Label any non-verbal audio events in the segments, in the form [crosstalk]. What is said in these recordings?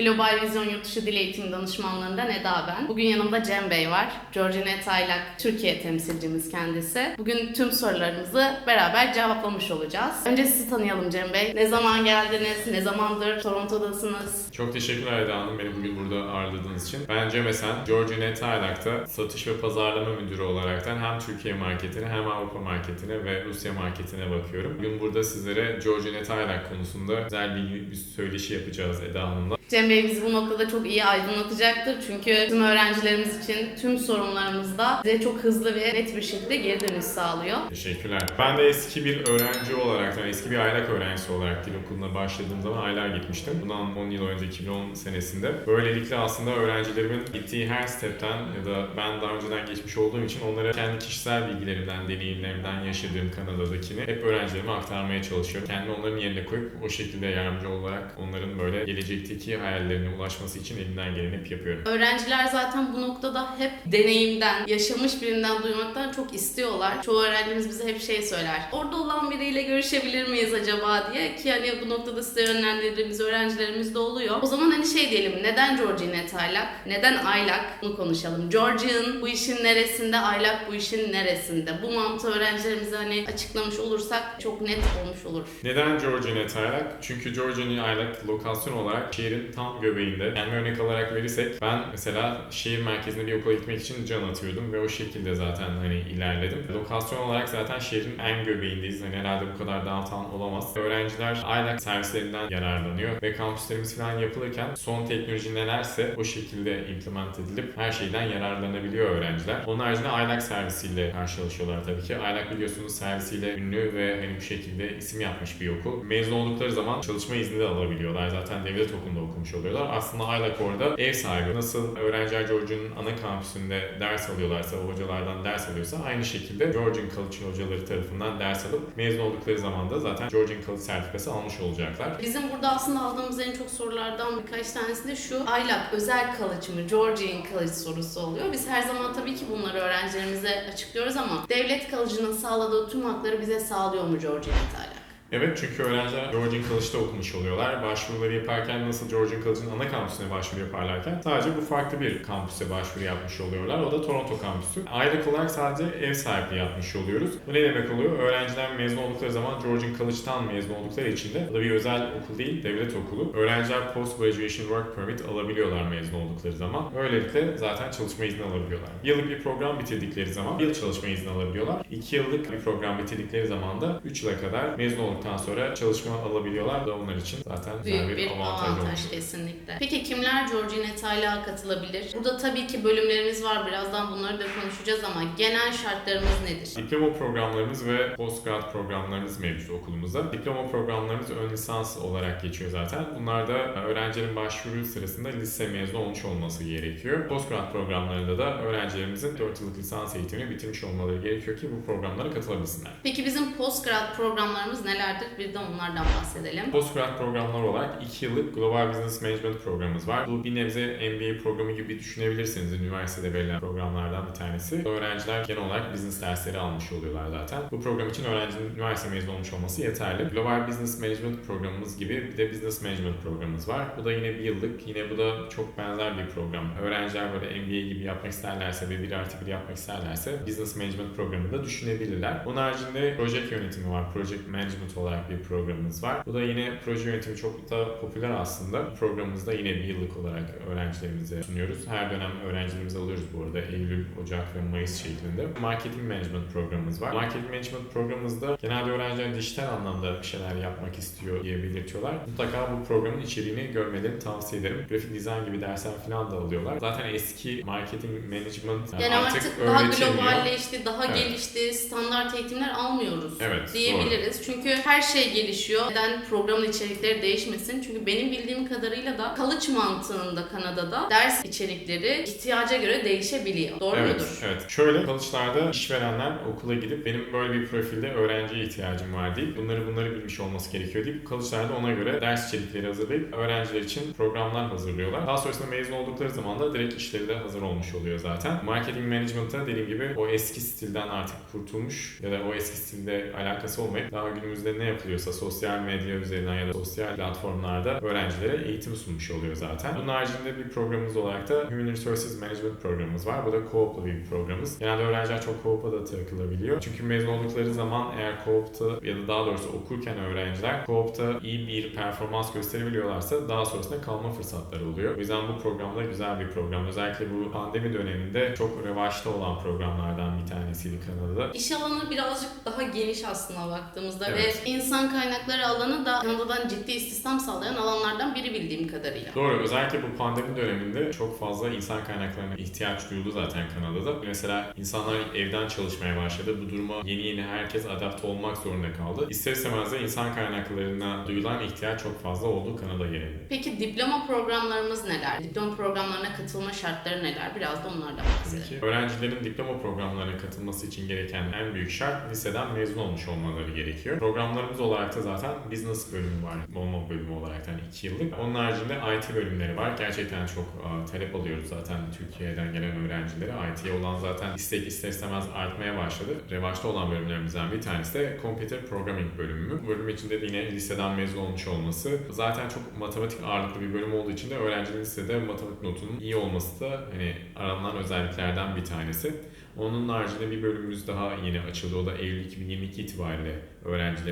Global Vizyon Yurtdışı Dil Eğitimi Danışmanlarından Eda ben. Bugün yanımda Cem Bey var. Georgine Taylak, Türkiye temsilcimiz kendisi. Bugün tüm sorularımızı beraber cevaplamış olacağız. Önce sizi tanıyalım Cem Bey. Ne zaman geldiniz? Ne zamandır Toronto'dasınız? Çok teşekkürler Eda Hanım beni bugün burada ağırladığınız için. Ben Cem Esen, Georgine Taylak'ta satış ve pazarlama müdürü olaraktan hem Türkiye marketine hem Avrupa marketine ve Rusya marketine bakıyorum. Bugün burada sizlere Georgine Taylak konusunda güzel bir, bir söyleşi yapacağız Eda Hanım'la. Cem Bey bizi bu noktada çok iyi aydınlatacaktır. Çünkü tüm öğrencilerimiz için tüm sorunlarımızda bize çok hızlı ve net bir şekilde geri dönüş sağlıyor. Teşekkürler. Ben de eski bir öğrenci olarak, yani eski bir aylak öğrencisi olarak dil okuluna başladığım zaman aylar gitmiştim. Bundan 10 yıl önce 2010 senesinde. Böylelikle aslında öğrencilerimin gittiği her stepten ya da ben daha önceden geçmiş olduğum için onlara kendi kişisel bilgilerimden, deneyimlerimden yaşadığım Kanada'dakini hep öğrencilerime aktarmaya çalışıyorum. Kendimi onların yerine koyup o şekilde yardımcı olarak onların böyle gelecekteki hayallerine ulaşması için elimden geleni hep yapıyorum. Öğrenciler zaten bu noktada hep deneyimden, yaşamış birinden duymaktan çok istiyorlar. Çoğu öğrencimiz bize hep şey söyler. Orada olan biriyle görüşebilir miyiz acaba diye ki hani bu noktada size yönlendirdiğimiz öğrencilerimiz de oluyor. O zaman hani şey diyelim neden Georgine Taylak? Neden Aylak? Bunu konuşalım. Georgian bu işin neresinde? Aylak bu işin neresinde? Bu mantığı öğrencilerimize hani açıklamış olursak çok net olmuş olur. Neden Georgine Taylak? Çünkü Georgine Aylak lokasyon olarak şehrin tam göbeğinde. Kendime örnek olarak verirsek ben mesela şehir merkezine bir okula gitmek için can atıyordum ve o şekilde zaten hani ilerledim. Lokasyon olarak zaten şehrin en göbeğindeyiz. Hani herhalde bu kadar downtown olamaz. Öğrenciler Aylak servislerinden yararlanıyor ve kampüslerimiz falan yapılırken son teknoloji nelerse o şekilde implement edilip her şeyden yararlanabiliyor öğrenciler. Onun haricinde Aylak servisiyle karşılaşıyorlar tabii ki. Aylak biliyorsunuz servisiyle ünlü ve hani bu şekilde isim yapmış bir okul. Mezun oldukları zaman çalışma izni de alabiliyorlar. Zaten devlet okulunda okumuş oluyorlar. Aslında Aylak orada ev sahibi. Nasıl öğrenciler Georgia'nın ana kampüsünde ders alıyorlarsa, o hocalardan ders alıyorsa aynı şekilde Georgian College hocaları tarafından ders alıp mezun oldukları zaman da zaten Georgian College sertifikası almış olacaklar. Bizim burada aslında aldığımız en çok sorulardan birkaç tanesi de şu. Aylak özel kalıcı mı? Georgian kalıcı sorusu oluyor. Biz her zaman tabii ki bunları öğrencilerimize açıklıyoruz ama devlet kalıcının sağladığı tüm hakları bize sağlıyor mu Georgian Aylak? Evet çünkü öğrenciler Georgian College'da okumuş oluyorlar. Başvuruları yaparken nasıl Georgian College'ın ana kampüsüne başvuru yaparlarken sadece bu farklı bir kampüse başvuru yapmış oluyorlar. O da Toronto kampüsü. Aylık olarak sadece ev sahipliği yapmış oluyoruz. Bu ne demek oluyor? Öğrenciler mezun oldukları zaman Georgian College'tan mezun oldukları için de bu da bir özel okul değil, devlet okulu. Öğrenciler Post Graduation Work Permit alabiliyorlar mezun oldukları zaman. Böylelikle zaten çalışma izni alabiliyorlar. Yıllık bir program bitirdikleri zaman yıl çalışma izni alabiliyorlar. 2 yıllık bir program bitirdikleri zaman da 3 yıla kadar mezun olduktan sonra çalışma alabiliyorlar. Da onlar için zaten Büyük bir, bir avantaj, avantaj olmuş. kesinlikle. Peki kimler Georgian Aylak'a katılabilir? Burada tabii ki bölümlerimiz var. Birazdan bunları da konuşacağız ama genel şartlarımız nedir? Diploma programlarımız ve postgrad programlarımız mevcut okulumuzda. Diploma programlarımız ön lisans olarak geçiyor zaten. Bunlar da öğrencilerin başvuru sırasında lise mezunu olmuş olması gerekiyor. Postgrad programlarında da öğrencilerimizin 4 yıllık lisans eğitimini bitirmiş olmaları gerekiyor ki bu programlara katılabilsinler. Peki bizim postgrad programlarımız nelerdir? Bir de onlardan bahsedelim. Postgrad programlar olarak 2 yıllık Global Business Management programımız var. Bu bir nebze MBA programı gibi düşünebilirsiniz. Üniversitede verilen programlardan bir tanesi. Öğrenciler genel olarak business dersleri almış oluyorlar zaten. Bu program için öğrencinin üniversite mezunu olmuş olması yeterli. Global Business Management programımız gibi bir de Business Management programımız var. Bu da yine bir yıllık. Yine bu da çok benzer bir program. Öğrenciler böyle MBA gibi yapmak isterlerse ve bir artı bir yapmak isterlerse Business Management programını da düşünebilirler. Onun haricinde proje yönetimi var. Project Management olarak bir programımız var. Bu da yine proje yönetimi çok da popüler aslında. Programımızda yine bir yıllık olarak öğrencilerimize sunuyoruz. Her dönem öğrencilerimizi alıyoruz bu arada. Eylül, Ocak ve Mayıs şeklinde. Marketing Management programımız var. Marketing Management programımızda genelde öğrenciler dijital anlamda bir şeyler yapmak istiyor diye belirtiyorlar. Mutlaka bu programın içeriğini görmelerini tavsiye ederim. Grafik dizayn gibi dersler falan da alıyorlar. Zaten eski marketing management Yani artık, daha öğretilmiyor. globalleşti, daha Evet. gelişti, standart eğitimler almıyoruz Evet, diyebiliriz. Çünkü her şey gelişiyor. Neden programın içerikleri değişmesin? Çünkü benim bildiğim kadarıyla da kalıç mantığında Kanada'da ders içerikleri ihtiyaca göre değişebiliyor. Doğru evet, mudur? Evet. Şöyle çalışlarda işverenler okula gidip benim böyle bir profilde öğrenciye ihtiyacım var deyip bunları bunları bilmiş olması gerekiyor deyip çalışlarda ona göre ders içerikleri hazırlayıp öğrenciler için programlar hazırlıyorlar. Daha sonrasında mezun oldukları zaman da direkt işleri de hazır olmuş oluyor zaten. Marketing management'ta dediğim gibi o eski stilden artık kurtulmuş ya da o eski stilde alakası olmayıp daha günümüzde ülkemizde ne yapılıyorsa sosyal medya üzerinden ya da sosyal platformlarda öğrencilere eğitim sunmuş oluyor zaten. Bunun haricinde bir programımız olarak da Human Resources Management programımız var. Bu da co-op'lu bir programımız. Genelde öğrenciler çok co-op'a da takılabiliyor. Çünkü mezun oldukları zaman eğer co-op'ta ya da daha doğrusu okurken öğrenciler co-op'ta iyi bir performans gösterebiliyorlarsa daha sonrasında kalma fırsatları oluyor. O yüzden bu programda güzel bir program. Özellikle bu pandemi döneminde çok revaçta olan programlardan bir tanesiydi Kanada'da. İş alanı birazcık daha geniş aslında baktığımızda Evet. ve insan kaynakları alanı da Kanada'dan ciddi istihdam sağlayan alanlardan biri bildiğim kadarıyla. Doğru. Özellikle bu pandemi döneminde çok fazla insan kaynaklarına ihtiyaç duyuldu zaten Kanada'da. Mesela insanlar evden çalışmaya başladı. Bu duruma yeni yeni herkes adapte olmak zorunda kaldı. İster istemez de insan kaynaklarına duyulan ihtiyaç çok fazla oldu Kanada genelinde. Peki diploma programlarımız neler? Diploma programlarına katılma şartları neler? Biraz da onlardan bahsedelim. Öğrencilerin diploma programlarına katılması için gereken en büyük şart liseden mezun olmuş olmaları gerekiyor. Programlarımız olarak da zaten business bölümü var. Bomba bölümü olarak yani 2 yıllık. Onun haricinde IT bölümleri var. Gerçekten çok aa, talep alıyoruz zaten Türkiye'den gelen öğrencilere. IT'ye olan zaten istek ister istemez artmaya başladı. Revaçta olan bölümlerimizden bir tanesi de Computer Programming bölümü. Bu bölüm içinde de yine liseden mezun olmuş olması. Zaten çok matematik ağırlıklı bir bölüm olduğu için de öğrencinin lisede matematik notunun iyi olması da hani aranan özelliklerden bir tanesi. Onun haricinde bir bölümümüz daha yeni açıldı. O da Eylül 2022 itibariyle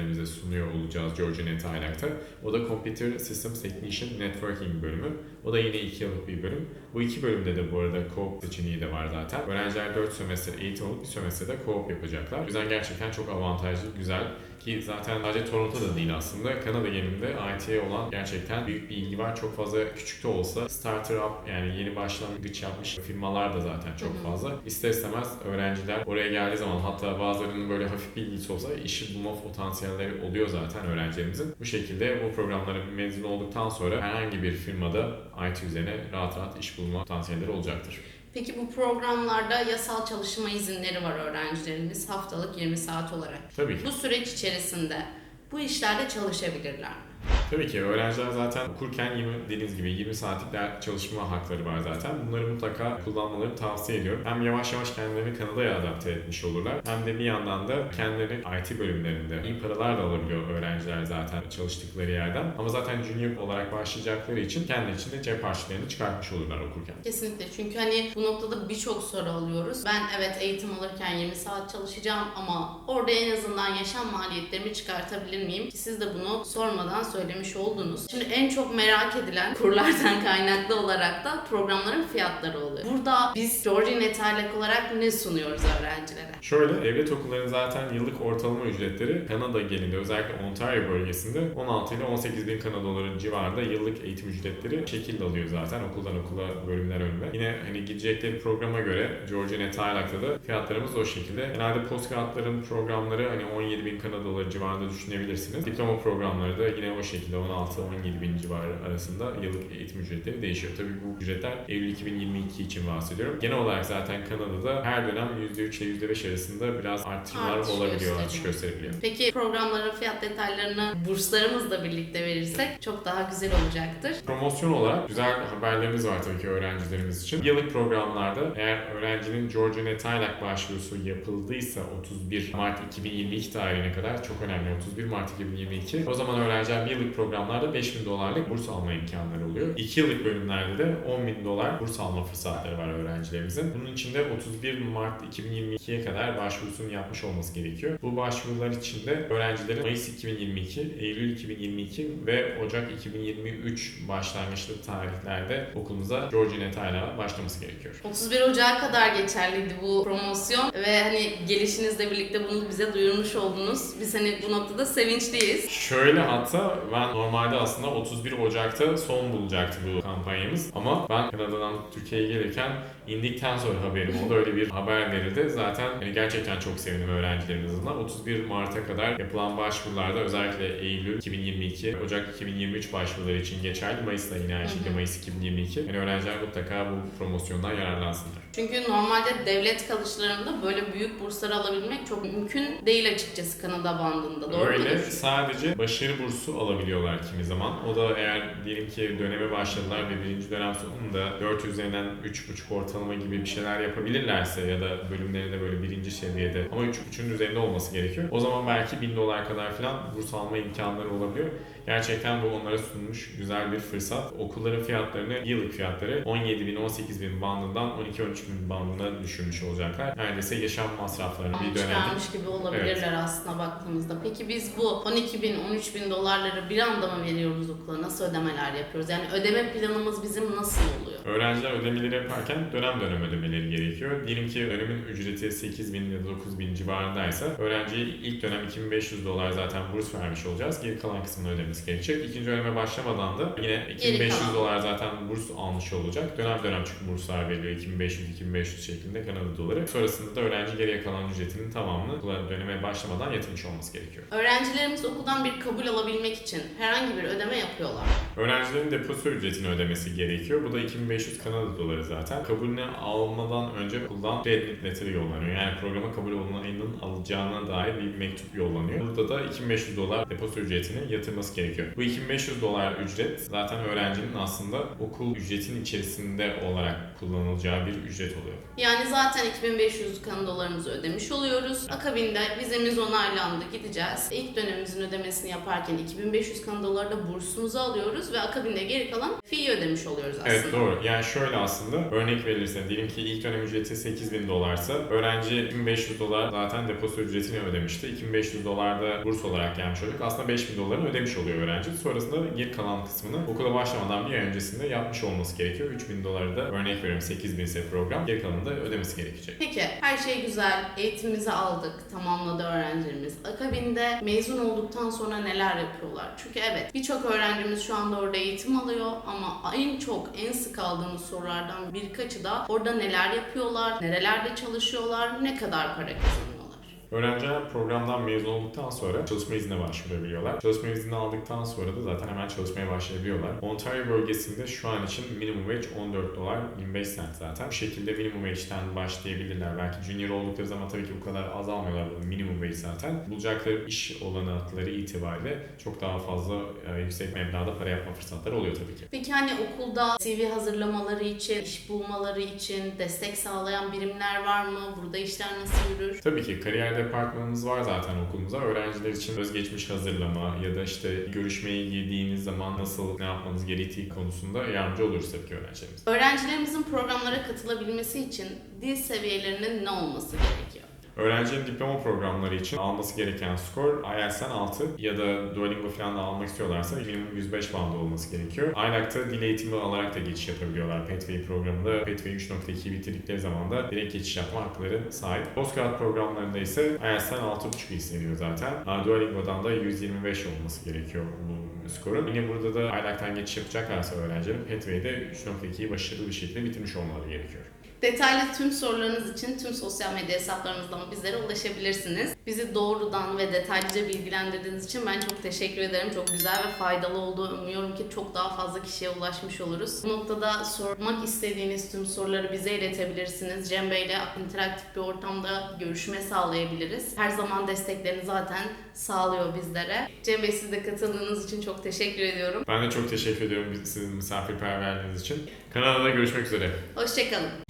öğrencilerimize sunuyor olacağız Georgia Net Aylak'ta. O da Computer Systems Technician Networking bölümü. O da yine 2 yıllık bir bölüm. Bu iki bölümde de bu arada co-op seçeneği de var zaten. Öğrenciler 4 sömestr eğitim alıp bir sömestrede co-op yapacaklar. O yüzden gerçekten çok avantajlı, güzel ki zaten sadece Toronto'da değil aslında. Kanada genelinde IT'ye olan gerçekten büyük bir ilgi var. Çok fazla küçük de olsa starter up yani yeni başlangıç yapmış firmalar da zaten çok fazla. İster istemez öğrenciler oraya geldiği zaman hatta bazılarının böyle hafif bilgisi olsa işi bulma potansiyelleri oluyor zaten öğrencilerimizin. Bu şekilde bu programlara mezun olduktan sonra herhangi bir firmada IT üzerine rahat rahat iş bulma potansiyelleri olacaktır. Peki bu programlarda yasal çalışma izinleri var öğrencilerimiz haftalık 20 saat olarak. Tabii ki. Bu süreç içerisinde bu işlerde çalışabilirler mi? Tabii ki öğrenciler zaten okurken 20, dediğiniz gibi 20 saatlik çalışma hakları var zaten. Bunları mutlaka kullanmalarını tavsiye ediyorum. Hem yavaş yavaş kendilerini Kanada'ya adapte etmiş olurlar. Hem de bir yandan da kendilerini IT bölümlerinde iyi paralar da alabiliyor öğrenciler zaten çalıştıkları yerden. Ama zaten junior olarak başlayacakları için kendi içinde cep harçlarını çıkartmış olurlar okurken. Kesinlikle çünkü hani bu noktada birçok soru alıyoruz. Ben evet eğitim alırken 20 saat çalışacağım ama orada en azından yaşam maliyetlerimi çıkartabilir miyim? Siz de bunu sormadan söylemiş oldunuz. Şimdi en çok merak edilen kurlardan [laughs] kaynaklı olarak da programların fiyatları oluyor. Burada biz Georgia Netalek olarak ne sunuyoruz öğrencilere? Şöyle devlet okullarının zaten yıllık ortalama ücretleri Kanada genelinde özellikle Ontario bölgesinde 16 ile 18 bin Kanada doları civarında yıllık eğitim ücretleri şekil alıyor zaten okuldan okula bölümler önüne. Yine hani gidecekleri programa göre Georgia Net Aylak'ta da fiyatlarımız o şekilde. Genelde postgradların programları hani 17 bin Kanada doları civarında düşünebilirsiniz. Diploma programları da yine o şekilde 16-17 bin civarı arasında yıllık eğitim ücretleri değişiyor. Tabii bu ücretler Eylül 2022 için bahsediyorum. Genel olarak zaten Kanada'da her dönem %3 ile %5 arasında biraz artışlar Artış olabiliyor, artış gösterebiliyor. Peki programların fiyat detaylarını burslarımızla birlikte verirsek çok daha güzel olacaktır. Promosyon olarak güzel haberlerimiz var tabii ki öğrencilerimiz için. Yıllık programlarda eğer öğrencinin Georgia Net Aylak başvurusu yapıldıysa 31 Mart 2022 tarihine kadar çok önemli 31 Mart 2022 o zaman öğrenciler bir yıllık programlarda 5000 dolarlık burs alma imkanları oluyor. 2 yıllık bölümlerde de 10 bin dolar burs alma fırsatları var öğrencilerimizin. Bunun için de 31 Mart 2022'ye kadar başvurusunu yapmış olması gerekiyor. Bu başvurular için de öğrencilerin Mayıs 2022, Eylül 2022 ve Ocak 2023 başlangıçlı tarihlerde okulumuza Georgia Net Aylak'a başlaması gerekiyor. 31 Ocağı kadar geçerliydi bu promosyon ve hani gelişinizle birlikte bunu bize duyurmuş oldunuz. Biz hani bu noktada sevinçliyiz. Şöyle hatta ben normalde aslında 31 Ocak'ta son bulacaktı bu kampanyamız. Ama ben Kanada'dan Türkiye'ye gelirken indikten sonra haberim oldu. Öyle bir haber verildi. Zaten hani gerçekten çok sevindim öğrencilerimizin adına. 31 Mart'a kadar yapılan başvurularda özellikle Eylül 2022, Ocak 2023 başvuruları için geçerli. Mayıs'ta yine aynı şekilde Mayıs 2022. Yani öğrenciler mutlaka bu promosyondan yararlansınlar. Çünkü normalde devlet kalışlarında böyle büyük burslar alabilmek çok mümkün değil açıkçası Kanada bandında. Doğru Öyle mudur? sadece başarı bursu alabiliyorlar kimi zaman. O da eğer diyelim ki döneme başladılar ve birinci dönem sonunda 4 üzerinden 3,5 ortalama ortalama gibi bir şeyler yapabilirlerse ya da bölümlerinde böyle birinci seviyede ama 3, 3'ün üzerinde olması gerekiyor. O zaman belki 1000 dolar kadar falan burs alma imkanları olabiliyor. Gerçekten bu onlara sunmuş güzel bir fırsat. Okulların fiyatlarını, yıllık fiyatları 17 bin, 18 bin bandından 12-13 bin bandına düşürmüş olacaklar. Neredeyse yaşam masraflarını bir Almış dönemde gelmiş gibi olabilirler aslında baktığımızda. Peki biz bu 12 bin, 13 bin dolarları bir anda mı veriyoruz okula? Nasıl ödemeler yapıyoruz? Yani ödeme planımız bizim nasıl oluyor? Öğrenciler ödemeleri yaparken dönem dönem ödemeleri gerekiyor. Diyelim ki dönemin ücreti 8 bin ya da 9 bin civarındaysa öğrenciye ilk dönem 2500 dolar zaten burs vermiş olacağız. Geri kalan kısmını ödemesi gerekecek. İkinci döneme başlamadan da yine 2500 kalan. dolar zaten burs almış olacak. Dönem dönem çünkü burslar veriliyor 2500-2500 şeklinde Kanada doları. Sonrasında da öğrenci geriye kalan ücretinin tamamını döneme başlamadan yatırmış olması gerekiyor. Öğrencilerimiz okuldan bir kabul alabilmek için herhangi bir ödeme yapıyorlar. Öğrencilerin depozito ücretini ödemesi gerekiyor. Bu da 2500 Kanada doları zaten. Kabulünü almadan önce okuldan readmit letter yollanıyor. Yani programa kabul olunayının alacağına dair bir mektup yollanıyor. Burada da 2500 dolar depozito ücretini yatırması gerekiyor. Bu 2500 dolar ücret zaten öğrencinin aslında okul ücretinin içerisinde olarak kullanılacağı bir ücret oluyor. Yani zaten 2500 Kanada dolarımızı ödemiş oluyoruz. Akabinde vizemiz onaylandı gideceğiz. İlk dönemimizin ödemesini yaparken 2500 Kanada doları da bursumuzu alıyoruz ve akabinde geri kalan fee ödemiş oluyoruz aslında. Evet doğru. Yani şöyle aslında örnek verilirse diyelim ki ilk dönem ücreti 8000 dolarsa öğrenci 2500 dolar zaten depozito ücretini ödemişti. 2500 dolar da burs olarak gelmiş olacak. Aslında 5000 dolarını ödemiş oluyor öğrenci. Sonrasında geri kalan kısmını okula başlamadan bir ay öncesinde yapmış olması gerekiyor. 3000 doları da örnek veriyorum 8000 ise program geri kalanını da ödemesi gerekecek. Peki her şey güzel. Eğitimimizi aldık. Tamamladı öğrencilerimiz. Akabinde mezun olduktan sonra neler yapıyorlar? Çünkü evet birçok öğrencimiz şu anda orada eğitim alıyor ama en çok en sık aldığımız sorulardan birkaçı da orada neler yapıyorlar, nerelerde çalışıyorlar, ne kadar para kazanıyorlar? Öğrenciler programdan mezun olduktan sonra çalışma iznine başvurabiliyorlar. Çalışma izni aldıktan sonra da zaten hemen çalışmaya başlayabiliyorlar. Ontario bölgesinde şu an için minimum wage 14 dolar 25 cent zaten. Bu şekilde minimum wage'den başlayabilirler. Belki junior oldukları zaman tabii ki bu kadar azalmıyorlar bu minimum wage zaten. Bulacakları iş olanakları itibariyle çok daha fazla e, yüksek meblağda para yapma fırsatları oluyor tabii ki. Peki hani okulda CV hazırlamaları için, iş bulmaları için destek sağlayan birimler var mı? Burada işler nasıl yürür? Tabii ki kariyer departmanımız var zaten okulumuzda. Öğrenciler için özgeçmiş hazırlama ya da işte görüşmeye girdiğiniz zaman nasıl ne yapmanız gerektiği konusunda yardımcı oluruz tabii ki öğrencilerimize. Öğrencilerimizin programlara katılabilmesi için dil seviyelerinin ne olması gerekiyor? Öğrencinin diploma programları için alması gereken skor IELTS'ten 6 ya da Duolingo falan da almak istiyorlarsa minimum 105 bandı olması gerekiyor. IELTS'ta dil eğitimi alarak da geçiş yapabiliyorlar. Pathway programında Pathway 3.2 bitirdikleri zaman da direkt geçiş yapma hakları sahip. Postgrad programlarında ise IELTS'ten 6.5 isteniyor zaten. Duolingo'dan da 125 olması gerekiyor bu skorun. Yine burada da IELTS'ten geçiş yapacaklarsa öğrencilerin Pathway'de 3.2'yi başarılı bir şekilde bitirmiş olmaları gerekiyor. Detaylı tüm sorularınız için tüm sosyal medya hesaplarımızdan bizlere ulaşabilirsiniz. Bizi doğrudan ve detaylıca bilgilendirdiğiniz için ben çok teşekkür ederim. Çok güzel ve faydalı oldu. Umuyorum ki çok daha fazla kişiye ulaşmış oluruz. Bu noktada sormak istediğiniz tüm soruları bize iletebilirsiniz. Cem Bey ile interaktif bir ortamda görüşme sağlayabiliriz. Her zaman desteklerini zaten sağlıyor bizlere. Cem Bey siz de katıldığınız için çok teşekkür ediyorum. Ben de çok teşekkür ediyorum sizin misafirperverliğiniz için. Kanalda görüşmek üzere. Hoşçakalın.